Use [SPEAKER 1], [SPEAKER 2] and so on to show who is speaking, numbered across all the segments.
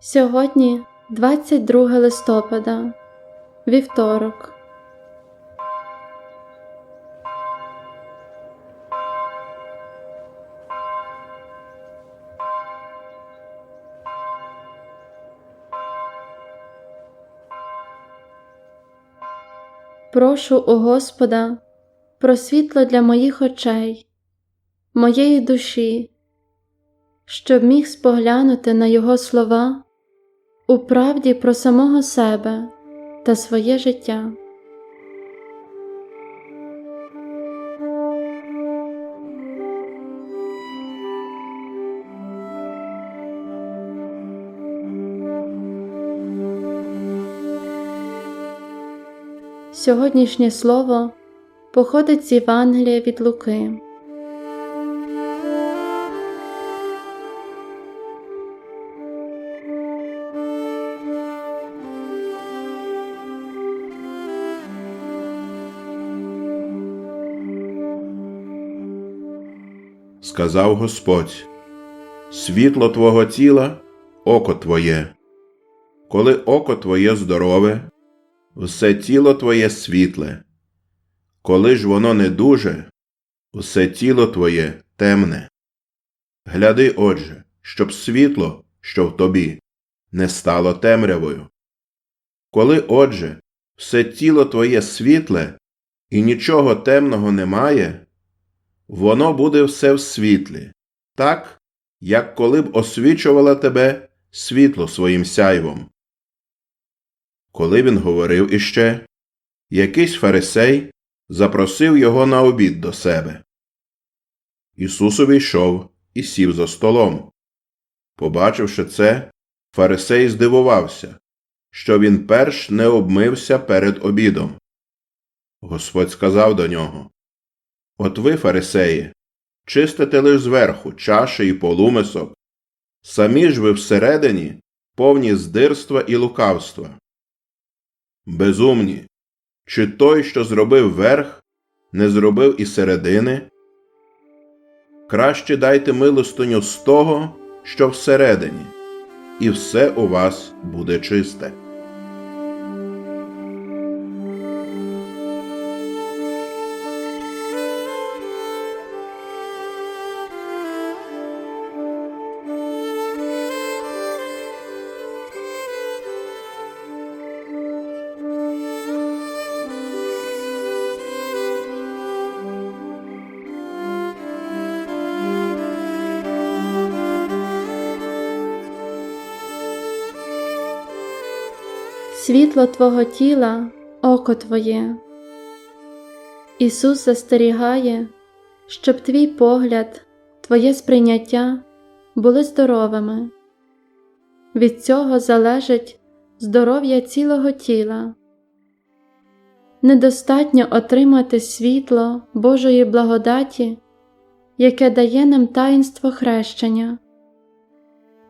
[SPEAKER 1] Сьогодні 22 листопада, вівторок. Прошу у Господа про світло для моїх очей, моєї душі, щоб міг споглянути на Його слова у правді про самого себе та своє життя. Сьогоднішнє слово походить з Євангелія від Луки.
[SPEAKER 2] Сказав Господь, світло Твого тіла око Твоє. Коли око Твоє здорове, все тіло Твоє світле, коли ж воно не дуже, все тіло Твоє темне. Гляди, отже, щоб світло, що в тобі, не стало темрявою. Коли, отже, все тіло Твоє світле і нічого темного немає, воно буде все в світлі, так, як коли б освічувала тебе світло своїм сяйвом. Коли він говорив іще, якийсь фарисей запросив його на обід до себе. Ісус увійшов і сів за столом. Побачивши це, фарисей здивувався, що він перш не обмився перед обідом. Господь сказав до нього От ви, фарисеї, чистите лиш зверху чаші і полумисок, самі ж ви всередині повні здирства і лукавства. Безумні, чи той, що зробив верх, не зробив і середини? Краще дайте милостиню з того, що всередині, і все у вас буде чисте.
[SPEAKER 1] Світло Твого тіла, око Твоє. Ісус застерігає, щоб твій погляд, Твоє сприйняття були здоровими. Від цього залежить здоров'я цілого тіла. Недостатньо отримати світло Божої благодаті, яке дає нам таїнство хрещення.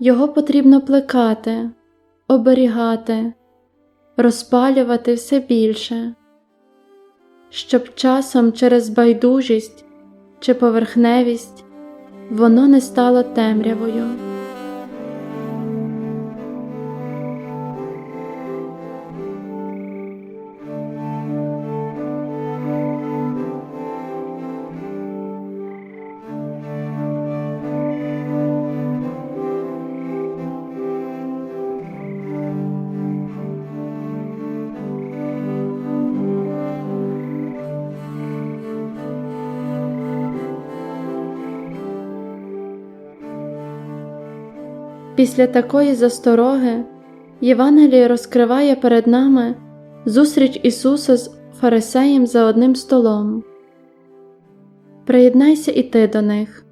[SPEAKER 1] Його потрібно плекати, оберігати розпалювати все більше, щоб часом через байдужість чи поверхневість воно не стало темрявою. Після такої застороги Євангеліє розкриває перед нами зустріч Ісуса з Фарисеєм за одним столом. Приєднайся і ти до них,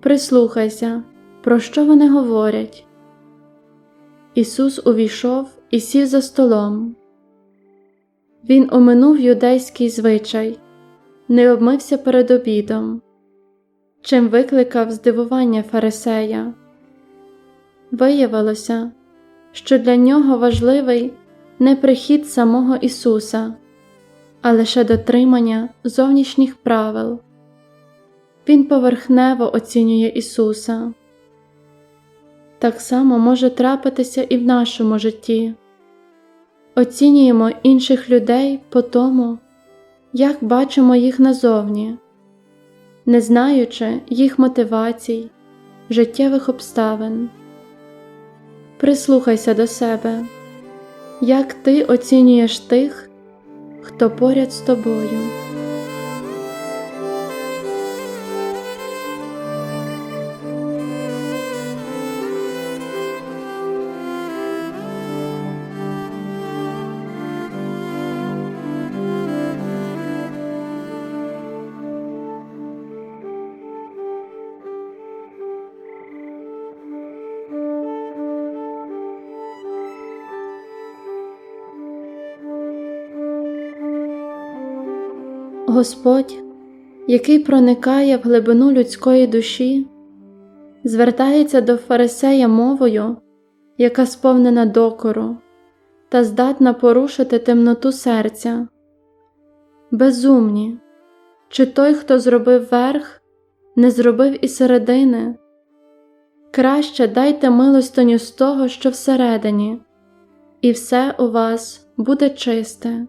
[SPEAKER 1] прислухайся, про що вони говорять. Ісус увійшов і сів за столом. Він оминув юдейський звичай, не обмився перед обідом, чим викликав здивування Фарисея. Виявилося, що для нього важливий не прихід самого Ісуса, а лише дотримання зовнішніх правил. Він поверхнево оцінює Ісуса. так само може трапитися і в нашому житті. Оцінюємо інших людей по тому, як бачимо їх назовні, не знаючи їх мотивацій, життєвих обставин. Прислухайся до себе, як ти оцінюєш тих, хто поряд з тобою. Господь, який проникає в глибину людської душі, звертається до фарисея мовою, яка сповнена докору та здатна порушити темноту серця. Безумні, чи той, хто зробив верх, не зробив і середини? Краще дайте милостиню з того, що всередині, і все у вас буде чисте.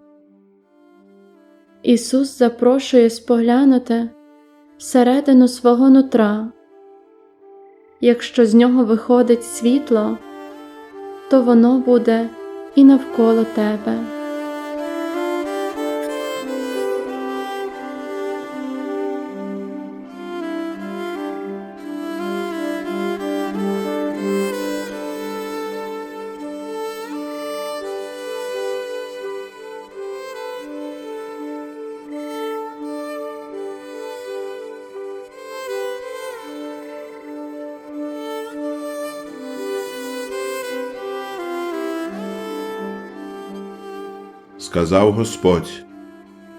[SPEAKER 1] Ісус запрошує споглянути всередину свого нутра. Якщо з нього виходить світло, то воно буде і навколо тебе.
[SPEAKER 2] Сказав Господь,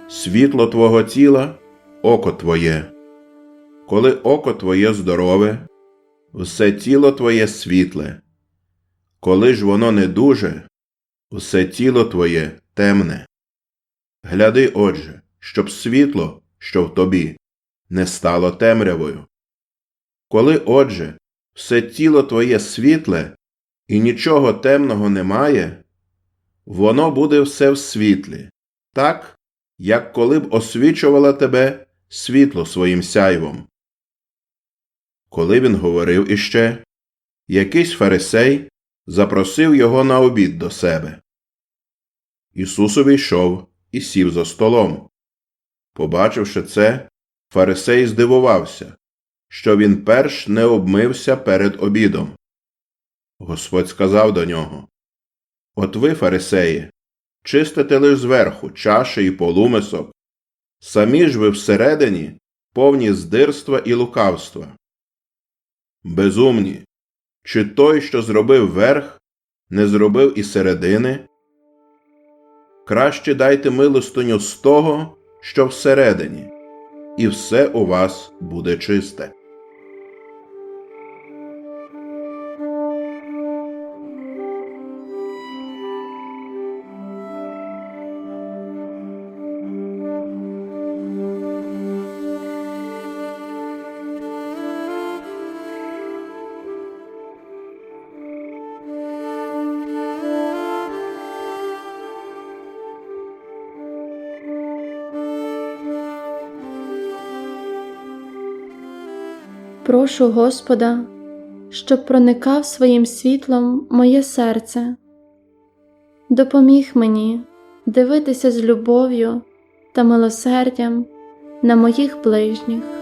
[SPEAKER 2] світло Твого тіла око Твоє. Коли око Твоє здорове, все тіло Твоє світле, коли ж воно не дуже, все тіло Твоє темне. Гляди, отже, щоб світло, що в тобі, не стало темрявою. Коли, отже, все тіло Твоє світле і нічого темного немає, воно буде все в світлі, так, як коли б освічувала тебе світло своїм сяйвом. Коли він говорив іще, якийсь фарисей запросив його на обід до себе. Ісус увійшов і сів за столом. Побачивши це, фарисей здивувався, що він перш не обмився перед обідом. Господь сказав до нього От ви, фарисеї, чистите лиш зверху чаші і полумисок, самі ж ви всередині повні здирства і лукавства. Безумні, чи той, що зробив верх, не зробив і середини? Краще дайте милостиню з того, що всередині, і все у вас буде чисте.
[SPEAKER 1] Прошу Господа, щоб проникав своїм світлом моє серце, допоміг мені дивитися з любов'ю та милосердям на моїх ближніх.